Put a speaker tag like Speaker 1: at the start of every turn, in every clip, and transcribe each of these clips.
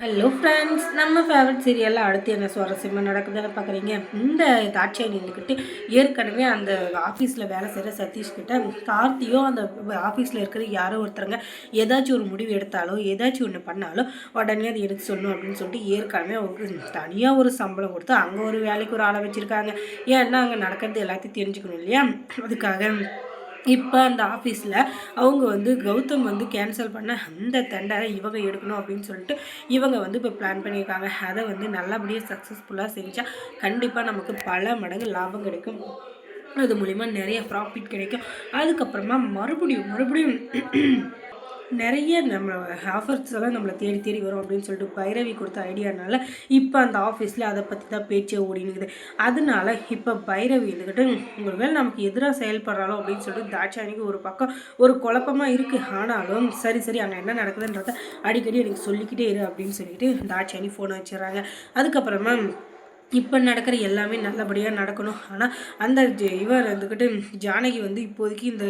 Speaker 1: Hello friends நம்ம favourite சீரியலில் அடுத்து என்ன சுவாரஸ்யமாக நடக்குதுன்னு பார்க்குறீங்க இந்த காட்சியை நின்றுக்கிட்டு ஏற்கனவே அந்த ஆஃபீஸில் வேலை செய்கிற சதீஷ்கிட்ட கார்த்தியோ அந்த ஆஃபீஸில் இருக்கிற யாரோ ஒருத்தருங்க ஏதாச்சும் ஒரு முடிவு எடுத்தாலோ ஏதாச்சும் ஒன்று பண்ணாலோ உடனே அதை எடுத்து சொல்லணும் அப்படின்னு சொல்லிட்டு ஏற்கனவே அவருக்கு தனியாக ஒரு சம்பளம் கொடுத்து அங்கே ஒரு வேலைக்கு ஒரு ஆளை வச்சுருக்காங்க. ஏன்னா அங்கே நடக்கிறது எல்லாத்தையும் தெரிஞ்சுக்கணும் இல்லையா? அதுக்காக இப்போ அந்த ஆஃபீஸில் அவங்க வந்து கௌதம் வந்து கேன்சல் பண்ண அந்த தண்டரை இவங்க எடுக்கணும் அப்படின்னு சொல்லிட்டு இவங்க வந்து இப்போ பிளான் பண்ணியிருக்காங்க. அதை வந்து நல்லபடியாக சக்ஸஸ்ஃபுல்லாக செஞ்சால் கண்டிப்பாக நமக்கு பல மடங்கு லாபம் கிடைக்கும். அது மூலிமா நிறைய ப்ராஃபிட் கிடைக்கும். அதுக்கப்புறமா மறுபடியும் மறுபடியும் நிறைய நம்ம ஆஃபர்ஸ் எல்லாம் நம்மளை தேடி தேடி வரும் அப்படின்னு சொல்லிட்டு பைரவி கொடுத்த ஐடியானால இப்போ அந்த ஆஃபீஸில் அதை பற்றி தான் பேச்சே ஓடினுக்குது. அதனால இப்போ பைரவி இருந்துக்கிட்டு ஒருவேளை நமக்கு எதிராக செயல்படுறாளோ அப்படின்னு சொல்லிட்டு தாட்சாயணிக்கு ஒரு பக்கம் ஒரு குழப்பமாக இருக்குது ஆனாலும் சரி சரி அங்கே என்ன நடக்குதுன்றத அடிக்கடி எனக்கு சொல்லிக்கிட்டே இரு அப்படின்னு சொல்லிட்டு தாட்சாயணி ஃபோனை வச்சிடறாங்க. அதுக்கப்புறமா இப்போ நடக்கிற எல்லாமே நல்லபடியாக நடக்கணும். ஆனால் அந்த இவர் வந்துக்கிட்டு ஜானகி வந்து இப்போதைக்கு இந்த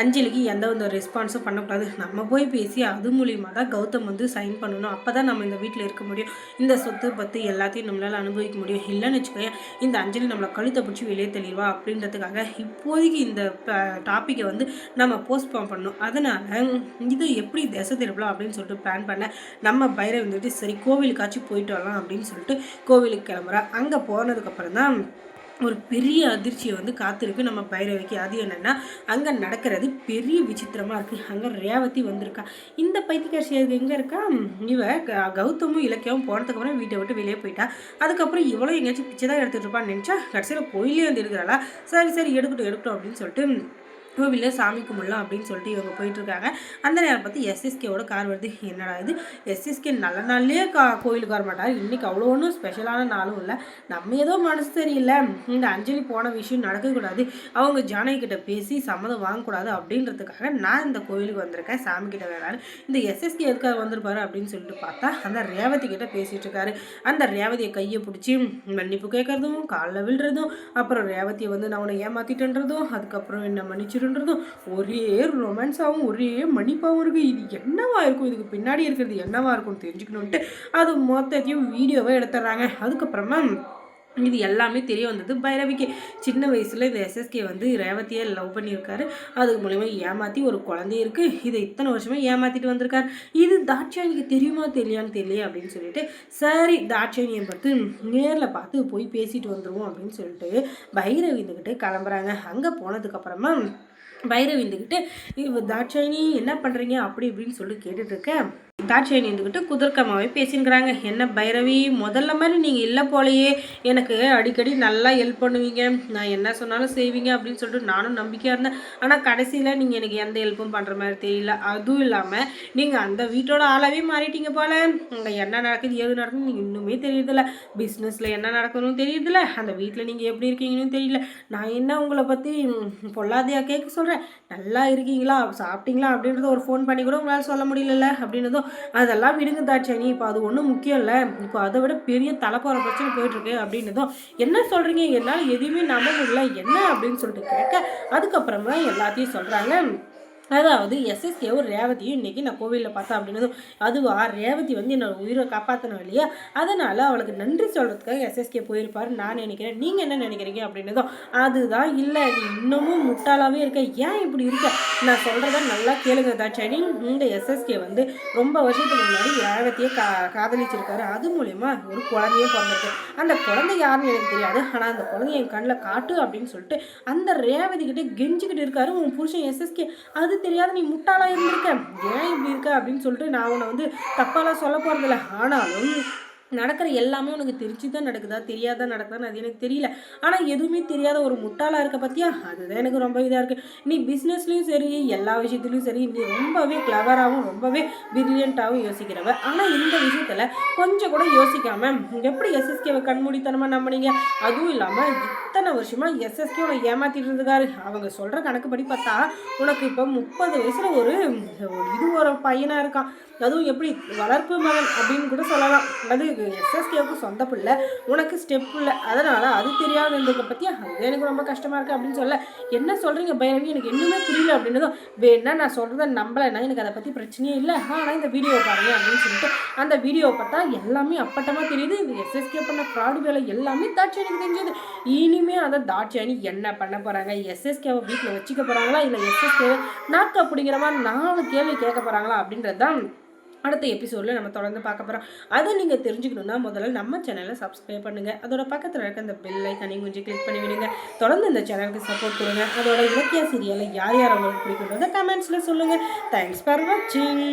Speaker 1: அஞ்சலிக்கு எந்த ஒரு ரெஸ்பான்ஸும் பண்ணக்கூடாது. நம்ம போய் பேசி அது மூலியமாக தான் கௌதம் வந்து சைன் பண்ணணும். அப்போ தான் நம்ம இந்த வீட்டில் இருக்க முடியும். இந்த சொத்து பற்றி எல்லாத்தையும் நம்மளால் அனுபவிக்க முடியும். இல்லைன்னு வச்சுக்கோயேன் இந்த அஞ்சலி நம்மளை கழுத்தை பிடிச்சி வெளியே தெளிவா அப்படின்றதுக்காக இப்போதைக்கு இந்த டாப்பிக்கை வந்து நம்ம போஸ்ட்போன் பண்ணணும். அதனால் இது எப்படி திசை திருப்பலாம் அப்படின்னு சொல்லிட்டு பிளான் பண்ண நம்ம பைரவ் வந்துட்டு சரி கோவிலுக்காச்சும் போயிட்டு வரலாம் அப்படின்னு சொல்லிட்டு கோவிலுக்கு கிளம்புறா. அங்கே போனதுக்கப்புறம் தான் ஒரு பெரிய அதிர்ச்சியை வந்து காத்திருக்கு நம்ம பைரவிக்கு. அது என்னென்னா அங்கே நடக்கிறது பெரிய விசித்திரமாக இருக்குது அங்கே ரேவதி வந்திருக்கா. இந்த பைத்தியக்காட்சி எங்கே இருக்கா? இவ கௌதமும் இலக்கியமும் போனதுக்கப்புறம் வீட்டை விட்டு வெளியே போயிட்டா. அதுக்கப்புறம் இவ்வளோ எங்கேயாச்சும் பிச்சை தான் எடுத்துகிட்டு இருப்பான்னு நினச்சா கடைசியில் கோயிலே வந்து இருக்கிறாளா சரி சரி எடுக்கட்டும் எடுக்கட்டும் அப்படின்னு சொல்லிட்டு டூ வீலர் சாமி கும்பிடலாம் அப்படின்னு சொல்லிட்டு இவங்க போயிட்டுருக்காங்க. அந்த நேரம் பார்த்து எஸ்எஸ்கேவோட கார் வருது. என்னடா இது? எஸ்எஸ்கே நல்ல நாள்லேயே கா கோயிலுக்கு வர மாட்டார். இன்றைக்கி அவ்வளோ ஒன்றும் ஸ்பெஷலான நாளும் இல்லை. நம்ம ஏதோ மனசு தெரியல இந்த அஞ்சலி போன விஷயம் நடக்கக்கூடாது. அவங்க ஜானகிட்ட பேசி சம்மதம் வாங்கக்கூடாது அப்படின்றதுக்காக நான் இந்த கோயிலுக்கு வந்திருக்கேன். சாமி கிட்ட வேணான்னு. இந்த எஸ்எஸ்கே எதுக்காக வந்திருப்பாரு அப்படின்னு சொல்லிட்டு பார்த்தா அந்த ரேவதி கிட்ட பேசிகிட்டு இருக்காரு அந்த ரேவதியை கையை பிடிச்சி மன்னிப்பு கேட்கறதும் காலில் விழுறதும் அப்புறம் ரேவதியை வந்து நான் உன்னை ஏமாத்திட்டன்றதும் அதுக்கப்புறம் என்ன மன்னிச்சு வச்சிருன்றதும் ஒரே ரொமான்ஸாகவும் ஒரே மன்னிப்பாகவும் இருக்குது இது என்னவா இருக்கும்? இதுக்கு பின்னாடி இருக்கிறது என்னவா இருக்கும்னு தெரிஞ்சுக்கணுன்ட்டு அது மொத்தத்தையும் வீடியோவை எடுத்துடுறாங்க. அதுக்கப்புறமா இது எல்லாமே தெரிய வந்தது பைரவிக்கு. சின்ன வயசில் இந்த எஸ்எஸ்கே வந்து ரேவதியை லவ் பண்ணியிருக்காரு. அதுக்கு மூலிமா ஏமாற்றி ஒரு குழந்தை இருக்குது இதை இத்தனை வருஷமே ஏமாற்றிட்டு வந்திருக்காரு. இது தாட்சாயணிக்கு தெரியுமா தெரியான்னு தெரியல அப்படின்னு சொல்லிட்டு சரி தாட்சாயணியை பார்த்து நேரில் பார்த்து போய் பேசிட்டு வந்துடுவோம் அப்படின்னு சொல்லிட்டு பைரவி இருந்துக்கிட்டு கிளம்புறாங்க. அங்கே போனதுக்கப்புறமா பைரவிந்துக்கிட்டு தாட்சாயினி என்ன பண்ணுறீங்க அப்படி இப்படின்னு சொல்லி கேட்டுட்ருக்கேன் தாட்சாயணி நின்றுக்கிட்டு குதிர்க்கமாகவே பேசினுக்கிறாங்க என்ன பைரவி முதல்ல மாதிரி நீங்கள் இல்லை போலையே. எனக்கு அடிக்கடி நல்லா ஹெல்ப் பண்ணுவீங்க. நான் என்ன சொன்னாலும் செய்வீங்க அப்படின்னு சொல்லிட்டு நானும் நம்பிக்கையாக இருந்தேன். ஆனால் கடைசியில் நீங்கள் எனக்கு எந்த ஹெல்ப்பும் பண்ணுற மாதிரி தெரியல. அதுவும் இல்லாமல் நீங்கள் அந்த வீட்டோட ஆளாவே மாறிட்டீங்க போல. அங்கே என்ன நடக்குது ஏது நடக்குது நீங்கள் இன்னுமே தெரியறதில்ல. பிஸ்னஸில் என்ன நடக்கணும் தெரியறதில்ல. அந்த வீட்டில் நீங்கள் எப்படி இருக்கீங்கன்னு தெரியல. நான் என்ன உங்களை பற்றி பொல்லாதையாக கேட்க சொல்கிறேன் நல்லா இருக்கீங்களா? சாப்பிட்டீங்களா? அப்படின்றத ஒரு ஃபோன் பண்ணி கூட உங்களால் சொல்ல முடியல அப்படின்றதும் அதெல்லாம் விடுங்க தாட்சாயணி இப்போ அது ஒன்றும் முக்கியம் இல்லை. இப்போ அதை விட பெரிய தலைப்போகிற பிரச்சனை போயிட்டுருக்கு அப்படின்னதும் என்ன சொல்கிறீங்க என்னால் எதுவுமே நம்ப முடியல. என்ன? அப்படின்னு சொல்லிட்டு கேட்க அதுக்கப்புறமா எல்லாத்தையும் சொல்கிறாங்க அதாவது எஸ்எஸ்கேவும் ரேவதியும் இன்றைக்கி நான் கோவிலில் பார்த்தேன் அப்படின்னதும் அதுவா? ரேவதி வந்து என்னோட உயிரை காப்பாற்றணும் இல்லையா? அதனால் அவளுக்கு நன்றி சொல்கிறதுக்காக எஸ்எஸ்கே போயிருப்பார் நான் நினைக்கிறேன். நீங்கள் என்ன நினைக்கிறீங்க அப்படின்னதும் அதுதான் இல்லை நீ இன்னமும் முட்டாளாகவே இருக்க. ஏன் இப்படி இருக்க? நான் சொல்கிறத நல்லா கேளுங்க தாட்சாணி. இந்த எஸ்எஸ்கே வந்து ரொம்ப வருஷத்துக்கு முன்னாடி ரேவதியை கா காதலிச்சிருக்காரு. அது மூலயமா ஒரு குழந்தையே பிறந்திருக்கு. அந்த குழந்தை யாருன்னு எனக்கு தெரியாது. ஆனால் அந்த குழந்தைய என் கண்ணில் காட்டு அப்படின்னு சொல்லிட்டு அந்த ரேவதி கிட்டே கெஞ்சிக்கிட்டு இருக்காரு. உன் புருஷன் எஸ்எஸ்கே அது தெரியாத நீ முட்டாளாக இருந்திருக்க? ஏன் இப்படி இருக்க? அப்படின்னு சொல்லிட்டு நான் உன்னை வந்து தப்பாலாம் சொல்ல போகிறதில்ல ஆனாலும் நடக்கிற எல்லாமே உனக்கு தெரிஞ்சு தான் நடக்குதா? தெரியாதா நடக்குதான்னு அது எனக்கு தெரியல. ஆனால் எதுவுமே தெரியாத ஒரு முட்டாளாக இருக்க பற்றியா அதுதான் எனக்கு ரொம்ப இதாக இருக்குது நீ பிஸ்னஸ்லேயும் சரி எல்லா விஷயத்துலையும் சரி நீ ரொம்பவே கிளவராகவும் ரொம்பவே பிரில்லியண்ட்டாகவும் யோசிக்கிறவ. ஆனால் இந்த விஷயத்தில் கொஞ்சம் கூட யோசிக்காமல் எப்படி எஸ்எஸ்கேவை கண்மூடித்தனமாக நம்பினீங்க? அதுவும் இல்லாமல் இத்தனை வருஷமாக எஸ்எஸ்கே உன்னை ஏமாற்றிட்டு இருந்துக்காரு அவங்க சொல்கிற கணக்குப்படி பார்த்தா உனக்கு இப்போ முப்பது வயசில் ஒரு இது ஒரு பையனாக இருக்கான். அதுவும் எப்படி வளர்ப்பு மகன் அப்படின்னு கூட சொல்லலாம். அது எஸ்எஸ்கேவுக்கு சொந்த பிள்ளை உனக்கு ஸ்டெப் இல்லை அதனால் அது தெரியாத இருந்ததை பற்றி அது எனக்கு ரொம்ப கஷ்டமாக இருக்குது அப்படின்னு சொல்ல. என்ன சொல்கிறீங்க பைரவி? எனக்கு இன்னுமே புரியல அப்படின்னதும் வேணா நான் சொல்கிறத நம்பலைன்னா எனக்கு அதை பற்றி பிரச்சனையே இல்லை. ஆனால் இந்த வீடியோ பாருங்க அப்படின்னு சொல்லிட்டு அந்த வீடியோ பார்த்தா எல்லாமே அப்பட்டமாக தெரியுது. இந்த எஸ்எஸ்கே பண்ண ஃப்ராடு வேலை எல்லாமே தாட்சாயணிக்கு தெரிஞ்சது. இனிமே அதை தாட்சியானி என்ன பண்ண போகிறாங்க எஸ்எஸ்கேவை வீட்டில் வச்சுக்க போகிறாங்களா இல்லை எஸ்எஸ்கேவை நாக்கு அப்படிங்கிற மாதிரி நாலு கேள்வி கேட்க போகிறாங்களா அப்படின்றது தான் அடுத்த எபிசோடில் நம்ம தொடர்ந்து பார்க்க போகிறோம் அதை நீங்கள் தெரிஞ்சுக்கணுன்னா முதல்ல நம்ம சேனலை சப்ஸ்கிரைப் பண்ணுங்கள் அதோட பக்கத்தில் இருக்க அந்த பெல் ஐக்கனையும் கொஞ்சம் கிளிக் பண்ணி விடுங்க. தொடர்ந்து இந்த சேனலுக்கு சப்போர்ட் கொடுங்க. அதோட இலக்கிய சீரியலை யார் யார் அவங்களுக்கு பிடிக்குன்றதை கமெண்ட்ஸில் சொல்லுங்கள் தேங்க்ஸ் ஃபார் வாட்சிங்